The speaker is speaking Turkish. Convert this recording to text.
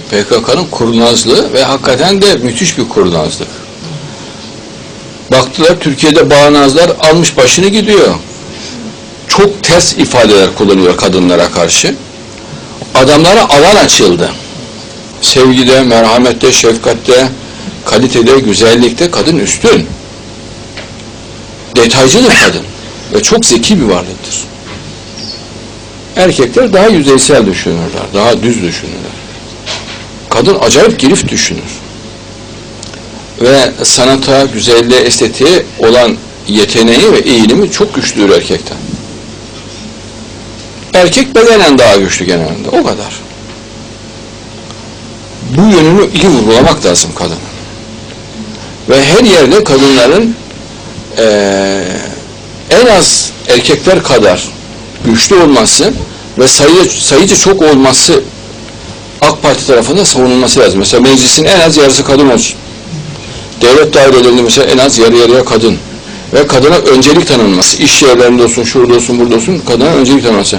PKK'nın kurnazlığı ve hakikaten de müthiş bir kurnazlık. Baktılar Türkiye'de bağnazlar almış başını gidiyor. Çok ters ifadeler kullanıyor kadınlara karşı. Adamlara alan açıldı. Sevgide, merhamette, şefkatte, kalitede, güzellikte kadın üstün. Detaycıdır kadın ve çok zeki bir varlıktır. Erkekler daha yüzeysel düşünürler, daha düz düşünürler. Kadın acayip girift düşünür. Ve sanata, güzelliğe, estetiğe olan yeteneği ve eğilimi çok güçlüdür erkekten. Erkek bedenen daha güçlü genelde, o kadar. Bu yönünü iyi vurgulamak lazım kadının. Ve her yerde kadınların eee, en az erkekler kadar güçlü olması ve sayı, sayıca çok olması AK Parti tarafından savunulması lazım. Mesela meclisin en az yarısı kadın olsun. Devlet dairelerinde mesela en az yarı yarıya kadın. Ve kadına öncelik tanınması. İş yerlerinde olsun, şurada olsun, burada olsun kadına öncelik tanınması.